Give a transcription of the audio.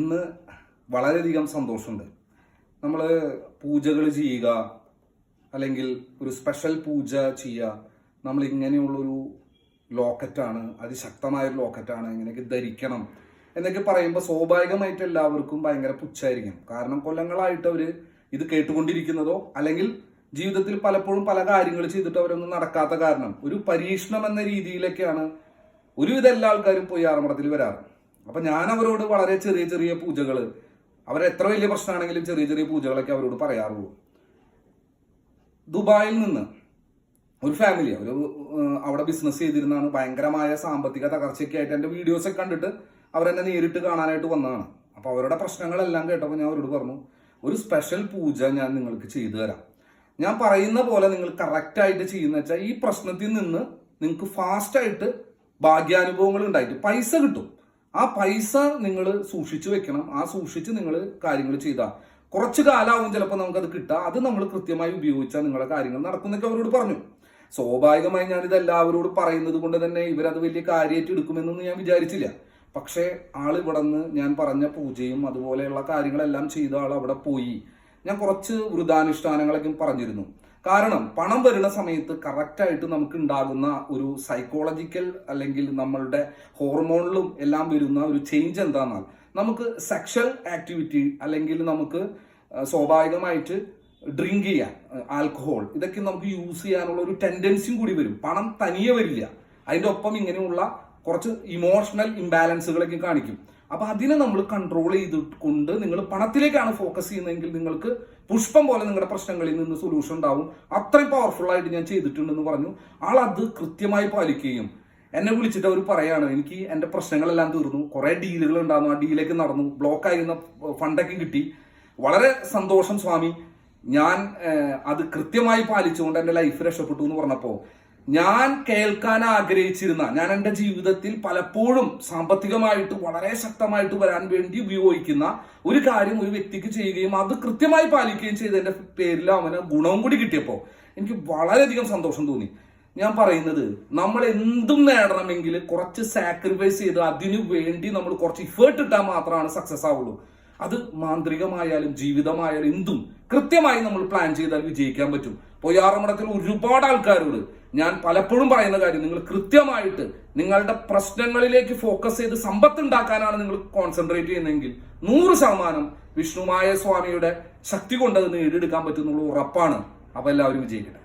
ഇന്ന് വളരെയധികം സന്തോഷമുണ്ട്. നമ്മൾ പൂജകൾ ചെയ്യുക അല്ലെങ്കിൽ ഒരു സ്പെഷ്യൽ പൂജ ചെയ്യുക നമ്മൾ ഇങ്ങനെയുള്ളൊരു ലോക്കറ്റാണ് അതിശക്തമായ ഒരു ലോക്കറ്റാണ് ഇങ്ങനെയൊക്കെ ധരിക്കണം എന്നൊക്കെ പറയുമ്പോൾ സ്വാഭാവികമായിട്ട് എല്ലാവർക്കും ഭയങ്കര പുച്ഛായിരിക്കും. കാരണം കൊല്ലങ്ങളായിട്ട് അവർ ഇത് കേട്ടുകൊണ്ടിരിക്കുന്നതോ അല്ലെങ്കിൽ ജീവിതത്തിൽ പലപ്പോഴും പല കാര്യങ്ങൾ ചെയ്തിട്ട് അവരൊന്നും നടക്കാത്ത കാരണം ഒരു പരീക്ഷണം എന്ന രീതിയിലൊക്കെയാണ് ഒരുവിധ എല്ലാ ആൾക്കാരും പോയി ആറമ്പടത്തിൽ വരാറ്. അപ്പൊ ഞാൻ അവരോട് വളരെ ചെറിയ ചെറിയ പൂജകൾ അവരെത്ര വലിയ പ്രശ്നമാണെങ്കിലും ചെറിയ ചെറിയ പൂജകളൊക്കെ അവരോട് പറയാറുള്ളൂ. ദുബായിൽ നിന്ന് ഒരു ഫാമിലി അവർ അവിടെ ബിസിനസ് ചെയ്തിരുന്നാണ്. ഭയങ്കരമായ സാമ്പത്തിക തകർച്ചയൊക്കെ ആയിട്ട് എന്റെ വീഡിയോസ് ഒക്കെ കണ്ടിട്ട് അവരെന്നെ നേരിട്ട് കാണാനായിട്ട് വന്നതാണ്. അപ്പോൾ അവരുടെ പ്രശ്നങ്ങളെല്ലാം കേട്ടപ്പോൾ ഞാൻ അവരോട് പറഞ്ഞു ഒരു സ്പെഷ്യൽ പൂജ ഞാൻ നിങ്ങൾക്ക് ചെയ്തു തരാം. ഞാൻ പറയുന്ന പോലെ നിങ്ങൾ കറക്റ്റായിട്ട് ചെയ്യുന്ന വെച്ചാൽ ഈ പ്രശ്നത്തിൽ നിന്ന് നിങ്ങൾക്ക് ഫാസ്റ്റായിട്ട് ഭാഗ്യാനുഭവങ്ങൾ ഉണ്ടായിട്ട് പൈസ കിട്ടും. ആ പൈസ നിങ്ങൾ സൂക്ഷിച്ചു വെക്കണം. ആ സൂക്ഷിച്ച് നിങ്ങൾ കാര്യങ്ങൾ ചെയ്താൽ കുറച്ച് കാലാവും ചിലപ്പോൾ നമുക്കത് കിട്ടുക അത് നമ്മൾ കൃത്യമായി ഉപയോഗിച്ചാൽ നിങ്ങളുടെ കാര്യങ്ങൾ നടക്കുന്നൊക്കെ അവരോട് പറഞ്ഞു. സ്വാഭാവികമായി ഞാനിത് എല്ലാവരോടും പറയുന്നത് കൊണ്ട് തന്നെ ഇവരത് വലിയ കാര്യമായിട്ട് എടുക്കുമെന്നൊന്നും ഞാൻ വിചാരിച്ചില്ല. പക്ഷേ ആൾ ഇവിടെ നിന്ന് ഞാൻ പറഞ്ഞ പൂജയും അതുപോലെയുള്ള കാര്യങ്ങളെല്ലാം ചെയ്ത ആൾ അവിടെ പോയി. ഞാൻ കുറച്ച് വൃതാനുഷ്ഠാനങ്ങളൊക്കെ പറഞ്ഞിരുന്നു. കാരണം പണം വരുന്ന സമയത്ത് കറക്റ്റായിട്ട് നമുക്ക് ഉണ്ടാകുന്ന ഒരു സൈക്കോളജിക്കൽ അല്ലെങ്കിൽ നമ്മളുടെ ഹോർമോണിലും എല്ലാം വരുന്ന ഒരു ചേഞ്ച് എന്താണെന്നാൽ നമുക്ക് സെക്ഷൽ ആക്ടിവിറ്റി അല്ലെങ്കിൽ നമുക്ക് സ്വാഭാവികമായിട്ട് ഡ്രിങ്ക് ചെയ്യാൻ ആൽക്കഹോൾ ഇതൊക്കെ നമുക്ക് യൂസ് ചെയ്യാനുള്ള ഒരു ടെൻഡൻസിയും കൂടി വരും. പണം തനിയെ വരില്ല. അതിന്റെ ഒപ്പം ഇങ്ങനെയുള്ള കുറച്ച് ഇമോഷണൽ ഇംബാലൻസുകളൊക്കെ കാണിക്കും. അപ്പൊ അതിനെ നമ്മൾ കൺട്രോൾ ചെയ്തുകൊണ്ട് നിങ്ങൾ പണത്തിലേക്കാണ് ഫോക്കസ് ചെയ്യുന്നതെങ്കിൽ നിങ്ങൾക്ക് പുഷ്പം പോലെ നിങ്ങളുടെ പ്രശ്നങ്ങളിൽ നിന്ന് സൊല്യൂഷൻ ഉണ്ടാവും. അത്രയും പവർഫുൾ ആയിട്ട് ഞാൻ ചെയ്തിട്ടുണ്ടെന്ന് പറഞ്ഞു. ആൾ അത് കൃത്യമായി പാലിക്കുകയും എന്നെ വിളിച്ചിട്ട് അവർ പറയാണ് എനിക്ക് എന്റെ പ്രശ്നങ്ങളെല്ലാം തീർന്നു. കുറെ ഡീലുകൾ ഉണ്ടായിരുന്നു ആ ഡീലേക്ക് നടന്നു. ബ്ലോക്ക് ആയിരുന്ന ഫണ്ടൊക്കെ കിട്ടി. വളരെ സന്തോഷം സ്വാമി. ഞാൻ അത് കൃത്യമായി പാലിച്ചുകൊണ്ട് എന്റെ ലൈഫ് രക്ഷപ്പെട്ടു എന്ന് പറഞ്ഞപ്പോ ഞാൻ കേൾക്കാൻ ആഗ്രഹിച്ചിരുന്ന ഞാൻ എന്റെ ജീവിതത്തിൽ പലപ്പോഴും സാമ്പത്തികമായിട്ട് വളരെ ശക്തമായിട്ട് വരാൻ വേണ്ടി ഉപയോഗിക്കുന്ന ഒരു കാര്യം ഒരു വ്യക്തിക്ക് ചെയ്യുകയും അത് കൃത്യമായി പാലിക്കുകയും ചെയ്തതിന്റെ പേരിൽ അവന് ഗുണവും കൂടി കിട്ടിയപ്പോൾ എനിക്ക് വളരെയധികം സന്തോഷം തോന്നി. ഞാൻ പറയുന്നത് നമ്മൾ എന്തും നേടണമെങ്കിൽ കുറച്ച് സാക്രിഫൈസ് ചെയ്ത് അതിനു വേണ്ടി നമ്മൾ കുറച്ച് ഇഫേർട്ട് ഇട്ടാൽ മാത്രമാണ് സക്സസ് ആവുള്ളൂ. അത് മാന്ത്രികമായാലും ജീവിതമായാലും എന്തും കൃത്യമായി നമ്മൾ പ്ലാൻ ചെയ്താൽ വിജയിക്കാൻ പറ്റും. പൊയ്യാറമടത്തിൽ ഒരുപാട് ആൾക്കാരോട് ഞാൻ പലപ്പോഴും പറയുന്ന കാര്യം നിങ്ങൾ കൃത്യമായിട്ട് നിങ്ങളുടെ പ്രശ്നങ്ങളിലേക്ക് ഫോക്കസ് ചെയ്ത് സമ്പത്ത് ഉണ്ടാക്കാനാണ് നിങ്ങൾ കോൺസെൻട്രേറ്റ് ചെയ്യുന്നതെങ്കിൽ നൂറ് ശതമാനം വിഷ്ണുമായ സ്വാമിയുടെ ശക്തി കൊണ്ട് അത് നേടിയെടുക്കാൻ പറ്റുന്നുള്ള ഉറപ്പാണ്. അപ്പൊ എല്ലാവരും വിജയിക്കട്ടെ.